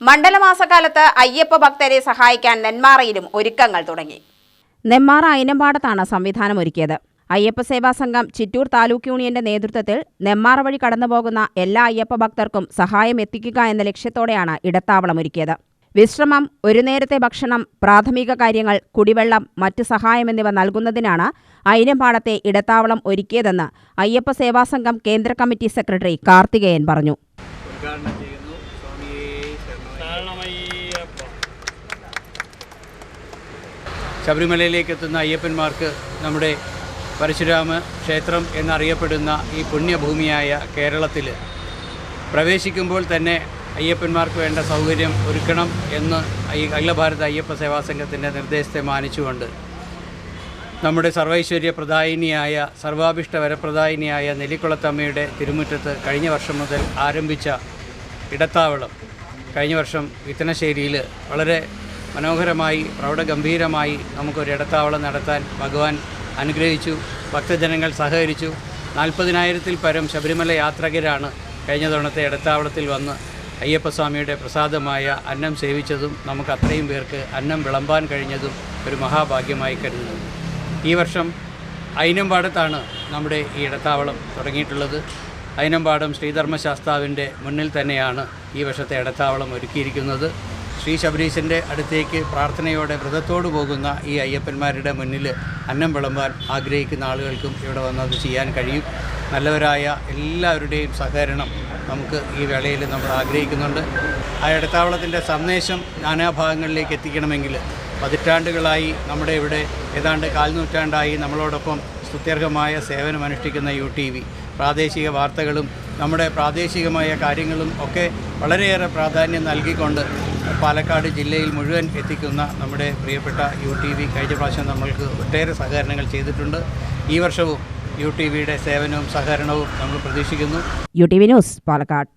മണ്ഡലമാസക്കാലത്ത് അയ്യപ്പ ഭക്തരെ സഹായിക്കാൻ നെന്മാറയിലും ഒരുക്കങ്ങൾ തുടങ്ങി. നെന്മാറ അയനമ്പാടത്താണ് സംവിധാനം ഒരുക്കിയത് അയ്യപ്പ സേവാ സംഘം ചിറ്റൂർ താലൂക്ക് യൂണിയന്റെ നേതൃത്വത്തിൽ നെന്മാറ വഴി കടന്നുപോകുന്ന എല്ലാ അയ്യപ്പ ഭക്തർക്കും സഹായം എത്തിക്കുക എന്ന ലക്ഷ്യത്തോടെയാണ് ഇടത്താവളം ഒരുക്കിയത് വിശ്രമം ഒരു നേരത്തെ ഭക്ഷണം പ്രാഥമിക കാര്യങ്ങൾ കുടിവെള്ളം മറ്റ് സഹായം എന്നിവ നൽകുന്നതിനാണ് അയിനമ്പാടത്തെ ഇടത്താവളം ഒരുക്കിയതെന്ന് അയ്യപ്പ സേവാ സംഘം കേന്ദ്ര കമ്മിറ്റി സെക്രട്ടറി കാർത്തികേയൻ പറഞ്ഞു. ശബരിമലയിലേക്ക് എത്തുന്ന അയ്യപ്പന്മാർക്ക് നമ്മുടെ പരശുരാമ ക്ഷേത്രം എന്നറിയപ്പെടുന്ന ഈ പുണ്യഭൂമിയായ കേരളത്തിൽ പ്രവേശിക്കുമ്പോൾ തന്നെ അയ്യപ്പന്മാർക്ക് വേണ്ട സൗകര്യം ഒരുക്കണം എന്ന് അഖില ഭാരത അയ്യപ്പ സേവാ സംഘത്തിന്റെ നിർദ്ദേശത്തെ മാനിച്ചുകൊണ്ട് നമ്മുടെ സർവൈശ്വര്യ പ്രദായിനിയായ സർവാഭിഷ്ട വരപ്രദായിനിയായ നെല്ലിക്കുളത്തമ്മയുടെ തിരുമുറ്റത്ത് കഴിഞ്ഞ വർഷം മുതൽ ആരംഭിച്ച ഇടത്താവളം. കഴിഞ്ഞ വർഷം വിത്തനശ്ശേരിയിൽ വളരെ മനോഹരമായി പ്രൗഢഗംഭീരമായി നമുക്കൊരു ഇടത്താവളം നടത്താൻ ഭഗവാൻ അനുഗ്രഹിച്ചു ഭക്തജനങ്ങൾ സഹകരിച്ചു. നാൽപ്പതിനായിരത്തിൽ പരം ശബരിമല യാത്രികരാണ് കഴിഞ്ഞ തവണത്തെ ഇടത്താവളത്തിൽ വന്ന് അയ്യപ്പസ്വാമിയുടെ പ്രസാദമായ അന്നം സേവിച്ചതും നമുക്ക് അത്രയും പേർക്ക് അന്നം വിളമ്പാൻ കഴിഞ്ഞതും ഒരു മഹാഭാഗ്യമായി കരുതുന്നു. ഈ വർഷം അയിനമ്പാടത്താണ് നമ്മുടെ ഈ ഇടത്താവളം തുടങ്ങിയിട്ടുള്ളത്. അയിനമ്പാടം ശ്രീധർമ്മശാസ്താവിന്റെ മുന്നിൽ തന്നെയാണ് ഈ വർഷത്തെ ഇടത്താവളം ഒരുക്കിയിരിക്കുന്നത്. ശ്രീ ശബരീശന്റെ അടുത്തേക്ക് പ്രാർത്ഥനയോടെ വ്രതത്തോട് പോകുന്ന ഈ അയ്യപ്പന്മാരുടെ മുന്നിൽ അന്നം വിളമ്പാൻ ആഗ്രഹിക്കുന്ന ആളുകൾക്കും ഇവിടെ വന്ന് അത് ചെയ്യാൻ കഴിയും. നല്ലവരായ എല്ലാവരുടെയും സഹകരണം നമുക്ക് ഈ വേളയിൽ നമ്മൾ ആഗ്രഹിക്കുന്നുണ്ട്. ആ ഇടത്താവളത്തിന്റെ സന്ദേശം നാനാഭാഗങ്ങളിലേക്ക് എത്തിക്കണമെങ്കിൽ പതിറ്റാണ്ടുകളായി നമ്മുടെ ഇവിടെ ഏതാണ്ട് കാൽനൂറ്റാണ്ടായി നമ്മളോടൊപ്പം സ്തുത്യർഹമായ സേവനമനുഷ്ഠിക്കുന്ന യു ടി വി. പ്രാദേശിക വാർത്തകളും നമ്മുടെ പ്രാദേശികമായ കാര്യങ്ങളും ഒക്കെ വളരെയേറെ പ്രാധാന്യം നൽകിക്കൊണ്ട് പാലക്കാട് ജില്ലയിൽ മുഴുവൻ എത്തിക്കുന്ന നമ്മുടെ പ്രിയപ്പെട്ട യു ടി വി കഴിഞ്ഞ പ്രാവശ്യം നമ്മൾക്ക് ഒട്ടേറെ സഹകരണങ്ങൾ ചെയ്തിട്ടുണ്ട്. ഈ വർഷവും യു ടി വിയുടെ സേവനവും സഹകരണവും നമ്മൾ പ്രതീക്ഷിക്കുന്നു. U T V news Palakkad.